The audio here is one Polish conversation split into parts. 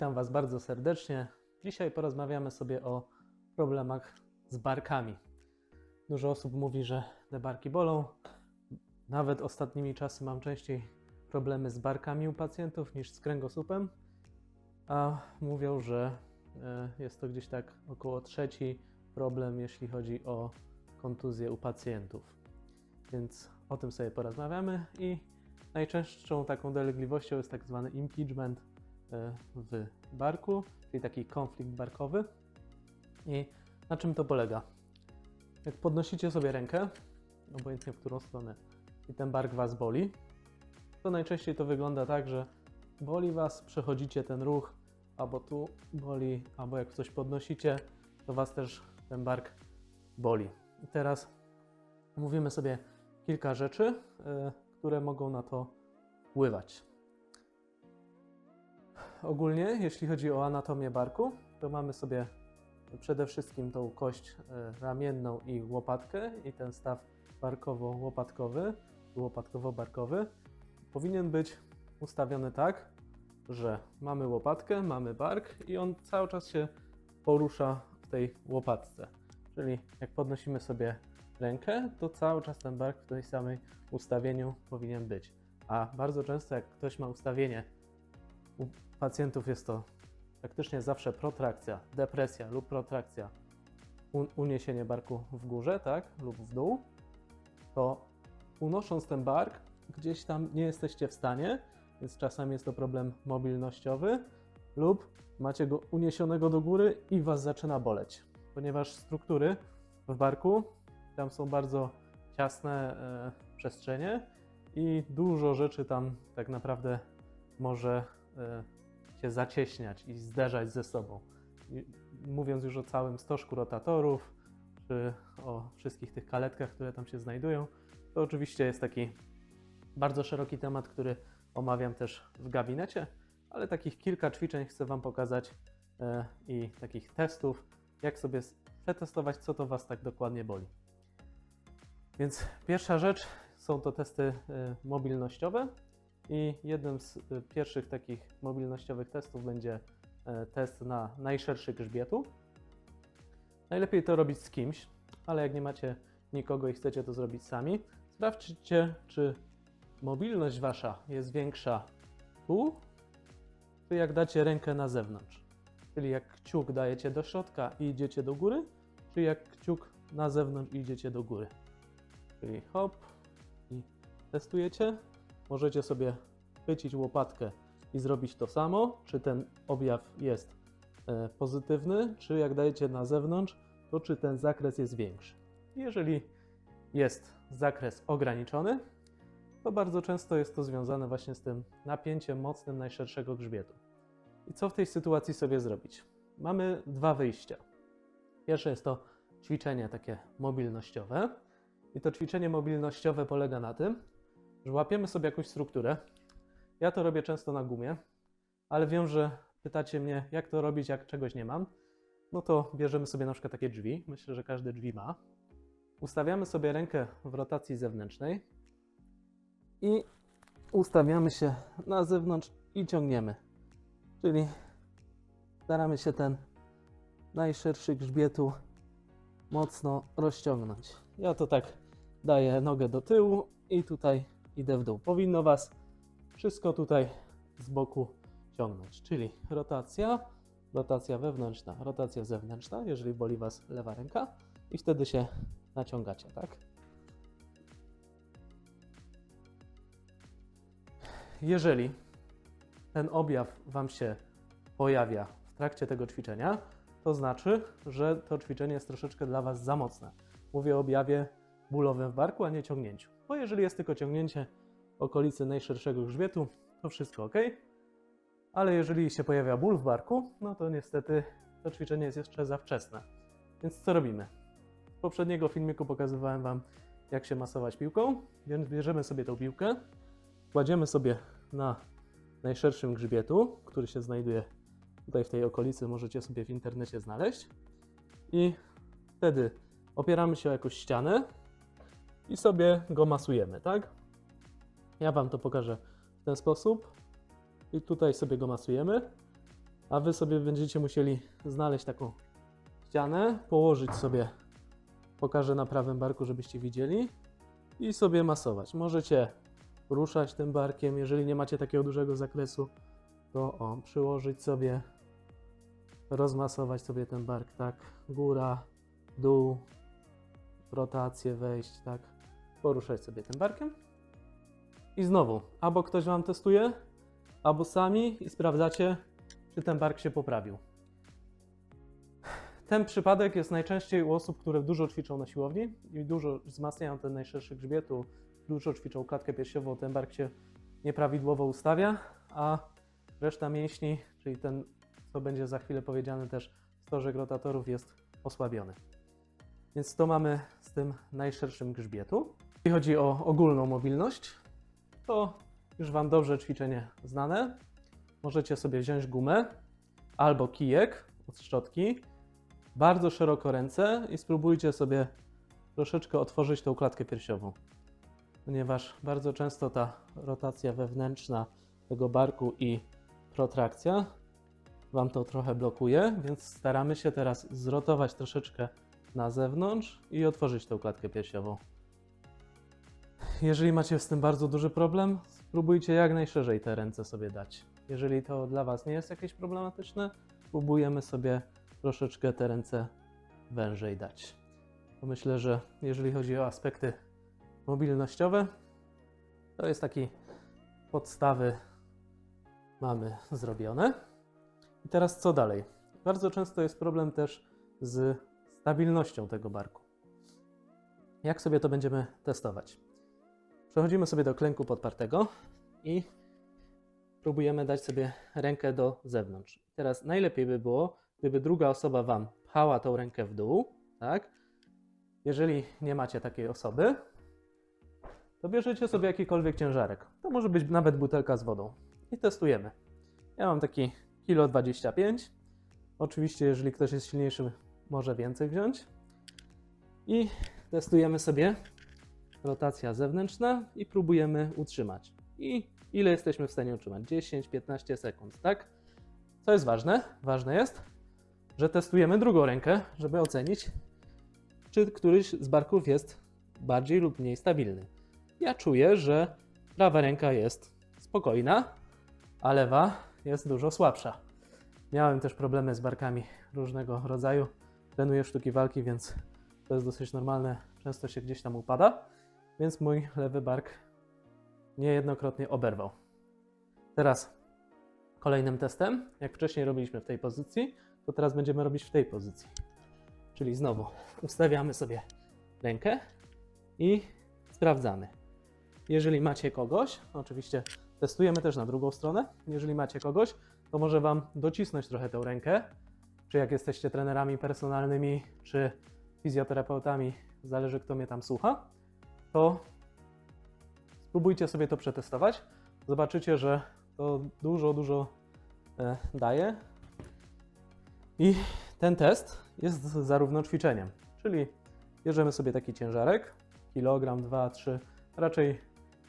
Witam Was bardzo serdecznie. Dzisiaj porozmawiamy sobie o problemach z barkami. Dużo osób mówi, że te barki bolą. Nawet ostatnimi czasy mam częściej problemy z barkami u pacjentów niż z kręgosłupem. A mówią, że e, jest to gdzieś tak około trzeci problem, jeśli chodzi o kontuzję u pacjentów. Więc o tym sobie porozmawiamy i najczęstszą taką dolegliwością jest tak zwany impingement e, w barku, czyli taki konflikt barkowy. I na czym to polega? Jak podnosicie sobie rękę, obojętnie w którą stronę, i ten bark Was boli, to najczęściej to wygląda tak, że boli Was, przechodzicie ten ruch, albo tu boli, albo jak coś podnosicie, to Was też ten bark boli. I teraz mówimy sobie kilka rzeczy, y, które mogą na to wpływać. Ogólnie, jeśli chodzi o anatomię barku, to mamy sobie przede wszystkim tą kość y, ramienną i łopatkę i ten staw barkowo-łopatkowy, łopatkowo-barkowy powinien być ustawiony tak, że mamy łopatkę, mamy bark i on cały czas się porusza w tej łopatce. Czyli jak podnosimy sobie rękę, to cały czas ten bark w tej samej ustawieniu powinien być. A bardzo często jak ktoś ma ustawienie, u pacjentów jest to praktycznie zawsze protrakcja, depresja lub protrakcja, un- uniesienie barku w górze, tak, lub w dół, to unosząc ten bark, gdzieś tam nie jesteście w stanie, więc czasami jest to problem mobilnościowy, lub macie go uniesionego do góry i was zaczyna boleć, ponieważ struktury w barku tam są bardzo ciasne e, przestrzenie i dużo rzeczy tam tak naprawdę może się zacieśniać i zderzać ze sobą. Mówiąc już o całym stożku rotatorów, czy o wszystkich tych kaletkach, które tam się znajdują, to oczywiście jest taki bardzo szeroki temat, który omawiam też w gabinecie, ale takich kilka ćwiczeń chcę Wam pokazać e, i takich testów, jak sobie przetestować, co to Was tak dokładnie boli. Więc pierwsza rzecz są to testy e, mobilnościowe i jednym z e, pierwszych takich mobilnościowych testów będzie e, test na najszerszy grzbietu. Najlepiej to robić z kimś, ale jak nie macie nikogo i chcecie to zrobić sami, sprawdźcie, czy mobilność wasza jest większa tu, czy jak dacie rękę na zewnątrz. Czyli jak kciuk dajecie do środka i idziecie do góry, czy jak kciuk na zewnątrz i idziecie do góry. Czyli hop i testujecie. Możecie sobie chwycić łopatkę i zrobić to samo, czy ten objaw jest e, pozytywny, czy jak dajecie na zewnątrz, to czy ten zakres jest większy. Jeżeli jest zakres ograniczony, to bardzo często jest to związane właśnie z tym napięciem mocnym najszerszego grzbietu. I co w tej sytuacji sobie zrobić? Mamy dwa wyjścia. Pierwsze jest to ćwiczenie takie mobilnościowe. I to ćwiczenie mobilnościowe polega na tym, że łapiemy sobie jakąś strukturę. Ja to robię często na gumie, ale wiem, że pytacie mnie, jak to robić, jak czegoś nie mam. No to bierzemy sobie na przykład takie drzwi. Myślę, że każde drzwi ma. Ustawiamy sobie rękę w rotacji zewnętrznej i ustawiamy się na zewnątrz i ciągniemy. Czyli staramy się ten najszerszy grzbietu mocno rozciągnąć. Ja to tak daję nogę do tyłu i tutaj idę w dół. Powinno Was wszystko tutaj z boku ciągnąć, czyli rotacja, rotacja wewnętrzna, rotacja zewnętrzna, jeżeli boli Was lewa ręka i wtedy się naciągacie, tak? Jeżeli ten objaw Wam się pojawia w trakcie tego ćwiczenia, to znaczy, że to ćwiczenie jest troszeczkę dla Was za mocne. Mówię o objawie bólowym w barku, a nie ciągnięciu. Bo jeżeli jest tylko ciągnięcie okolicy najszerszego grzbietu, to wszystko ok. Ale jeżeli się pojawia ból w barku, no to niestety to ćwiczenie jest jeszcze za wczesne. Więc co robimy? Z poprzedniego filmiku pokazywałem Wam, jak się masować piłką, więc bierzemy sobie tą piłkę, kładziemy sobie na najszerszym grzbietu, który się znajduje tutaj w tej okolicy, możecie sobie w internecie znaleźć. I wtedy opieramy się o jakąś ścianę i sobie go masujemy, tak? Ja Wam to pokażę w ten sposób. I tutaj sobie go masujemy. a wy sobie będziecie musieli znaleźć taką ścianę, położyć sobie, pokażę na prawym barku, żebyście widzieli, i sobie masować. Możecie ruszać tym barkiem, jeżeli nie macie takiego dużego zakresu, to o, przyłożyć sobie, rozmasować sobie ten bark, tak, góra, dół, rotację wejść, tak, poruszać sobie tym barkiem. I znowu, albo ktoś Wam testuje, albo sami i sprawdzacie, czy ten bark się poprawił. Ten przypadek jest najczęściej u osób, które dużo ćwiczą na siłowni i dużo wzmacniają ten najszerszy grzbietu, dużo ćwiczą klatkę piersiową, ten bark się nieprawidłowo ustawia, a reszta mięśni, czyli ten, co będzie za chwilę powiedziane też, stożek rotatorów jest osłabiony. Więc to mamy z tym najszerszym grzbietu. Jeśli chodzi o ogólną mobilność, to już Wam dobrze ćwiczenie znane. Możecie sobie wziąć gumę albo kijek od szczotki, bardzo szeroko ręce i spróbujcie sobie troszeczkę otworzyć tą klatkę piersiową. Ponieważ bardzo często ta rotacja wewnętrzna tego barku i protrakcja Wam to trochę blokuje, więc staramy się teraz zrotować troszeczkę na zewnątrz i otworzyć tą klatkę piersiową. Jeżeli macie z tym bardzo duży problem, spróbujcie jak najszerzej te ręce sobie dać. Jeżeli to dla Was nie jest jakieś problematyczne, spróbujemy sobie troszeczkę te ręce wężej dać. Bo myślę, że jeżeli chodzi o aspekty mobilnościowe, to jest taki podstawy mamy zrobione. I teraz co dalej? Bardzo często jest problem też z stabilnością tego barku. Jak sobie to będziemy testować? Przechodzimy sobie do klęku podpartego i próbujemy dać sobie rękę do zewnątrz. Teraz najlepiej by było, gdyby druga osoba Wam pchała tą rękę w dół, tak? Jeżeli nie macie takiej osoby, to bierzecie sobie jakikolwiek ciężarek. To może być nawet butelka z wodą i testujemy. Ja mam taki kilo 25. Oczywiście, jeżeli ktoś jest silniejszy, może więcej wziąć. I testujemy sobie rotacja zewnętrzna i próbujemy utrzymać. I ile jesteśmy w stanie utrzymać? 10-15 sekund, tak? Co jest ważne? Ważne jest, że testujemy drugą rękę, żeby ocenić, czy któryś z barków jest bardziej lub mniej stabilny. Ja czuję, że prawa ręka jest spokojna, a lewa jest dużo słabsza. Miałem też problemy z barkami różnego rodzaju. Trenuję sztuki walki, więc to jest dosyć normalne. Często się gdzieś tam upada, więc mój lewy bark niejednokrotnie oberwał. Teraz kolejnym testem, jak wcześniej robiliśmy w tej pozycji, to teraz będziemy robić w tej pozycji. Czyli znowu ustawiamy sobie rękę i sprawdzamy. Jeżeli macie kogoś, oczywiście testujemy też na drugą stronę. Jeżeli macie kogoś, to może Wam docisnąć trochę tę rękę. Czy jak jesteście trenerami personalnymi, czy fizjoterapeutami, zależy kto mnie tam słucha, to spróbujcie sobie to przetestować. Zobaczycie, że to dużo, dużo e, daje. I ten test jest zarówno ćwiczeniem, czyli bierzemy sobie taki ciężarek, kilogram, 2, 3, raczej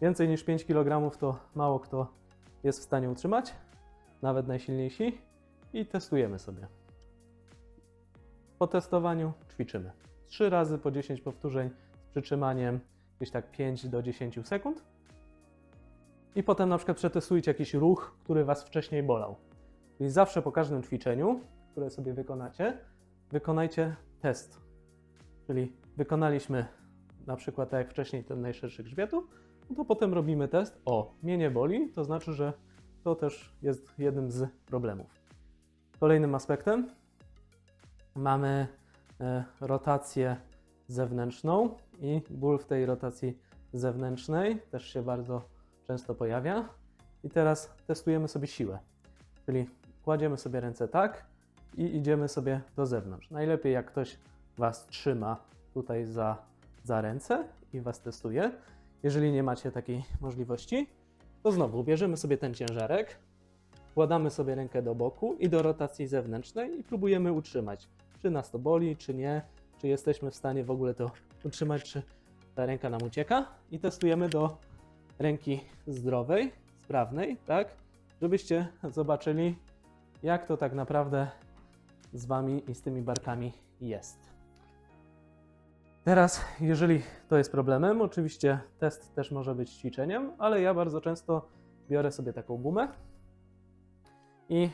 więcej niż 5 kg to mało kto jest w stanie utrzymać, nawet najsilniejsi i testujemy sobie. Po testowaniu ćwiczymy. 3 razy po 10 powtórzeń z przytrzymaniem gdzieś tak 5 do 10 sekund. I potem na przykład przetestujcie jakiś ruch, który Was wcześniej bolał. Czyli zawsze po każdym ćwiczeniu, które sobie wykonacie, wykonajcie test. Czyli wykonaliśmy na przykład tak jak wcześniej ten najszerszy grzbietu, no to potem robimy test. O, mnie nie boli, to znaczy, że to też jest jednym z problemów. Kolejnym aspektem mamy e, rotację zewnętrzną i ból w tej rotacji zewnętrznej też się bardzo często pojawia. I teraz testujemy sobie siłę. Czyli kładziemy sobie ręce tak i idziemy sobie do zewnątrz. Najlepiej jak ktoś Was trzyma tutaj za, za ręce i Was testuje. Jeżeli nie macie takiej możliwości, to znowu bierzemy sobie ten ciężarek, wkładamy sobie rękę do boku i do rotacji zewnętrznej i próbujemy utrzymać, czy nas to boli, czy nie, czy jesteśmy w stanie w ogóle to utrzymać, czy ta ręka nam ucieka i testujemy do ręki zdrowej, sprawnej, tak, żebyście zobaczyli, jak to tak naprawdę z Wami i z tymi barkami jest. Teraz, jeżeli to jest problemem, oczywiście test też może być ćwiczeniem, ale ja bardzo często biorę sobie taką gumę i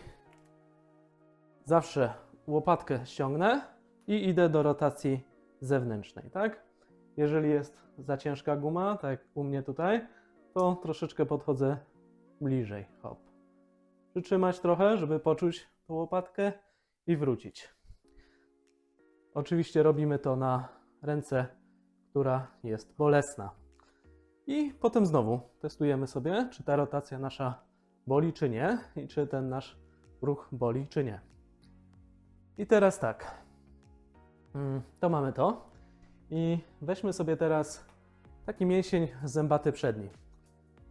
zawsze łopatkę ściągnę i idę do rotacji zewnętrznej, tak? Jeżeli jest za ciężka guma, tak jak u mnie tutaj, to troszeczkę podchodzę bliżej. Hop. Przytrzymać trochę, żeby poczuć tą łopatkę i wrócić. Oczywiście robimy to na ręce, która jest bolesna. I potem znowu testujemy sobie, czy ta rotacja nasza boli, czy nie, i czy ten nasz ruch boli, czy nie. I teraz tak. Mm, To mamy to. I weźmy sobie teraz taki mięsień zębaty przedni.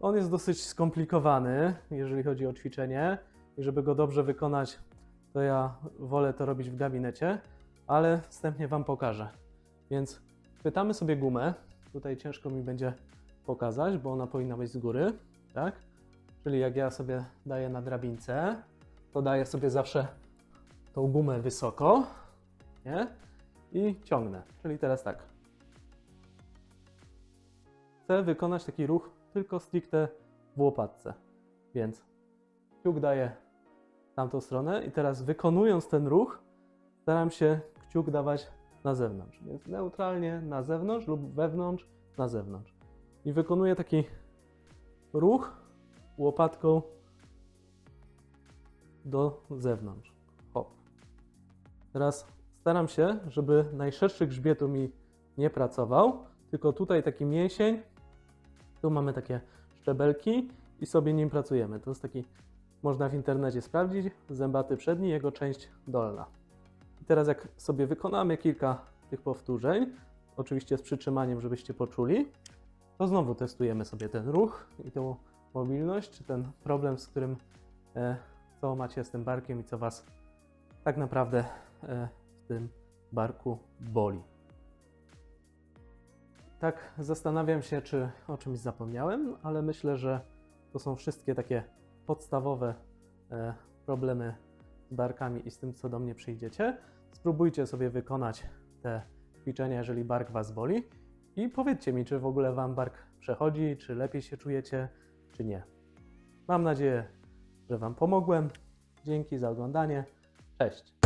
On jest dosyć skomplikowany, jeżeli chodzi o ćwiczenie. I żeby go dobrze wykonać, to ja wolę to robić w gabinecie, ale wstępnie Wam pokażę. Więc chwytamy sobie gumę. Tutaj ciężko mi będzie pokazać, bo ona powinna być z góry, tak? Czyli jak ja sobie daję na drabince, to daję sobie zawsze tą gumę wysoko, nie? I ciągnę. Czyli teraz tak. Chcę wykonać taki ruch tylko stricte w łopatce. Więc kciuk daję w tamtą stronę i teraz wykonując ten ruch, staram się kciuk dawać na zewnątrz. Więc neutralnie na zewnątrz lub wewnątrz, na zewnątrz. I wykonuję taki ruch łopatką do zewnątrz. Hop. Teraz staram się, żeby najszerszy grzbietu mi nie pracował, tylko tutaj taki mięsień, tu mamy takie szczebelki i sobie nim pracujemy. To jest taki, można w internecie sprawdzić, zębaty przedni, jego część dolna. I teraz jak sobie wykonamy kilka tych powtórzeń, oczywiście z przytrzymaniem, żebyście poczuli, to znowu testujemy sobie ten ruch i tą mobilność, czy ten problem, z którym e, co macie z tym barkiem i co Was tak naprawdę e, tym barku boli. Tak zastanawiam się, czy o czymś zapomniałem, ale myślę, że to są wszystkie takie podstawowe e, problemy z barkami i z tym, co do mnie przyjdziecie. Spróbujcie sobie wykonać te ćwiczenia, jeżeli bark Was boli i powiedzcie mi, czy w ogóle Wam bark przechodzi, czy lepiej się czujecie, czy nie. Mam nadzieję, że Wam pomogłem. Dzięki za oglądanie. Cześć.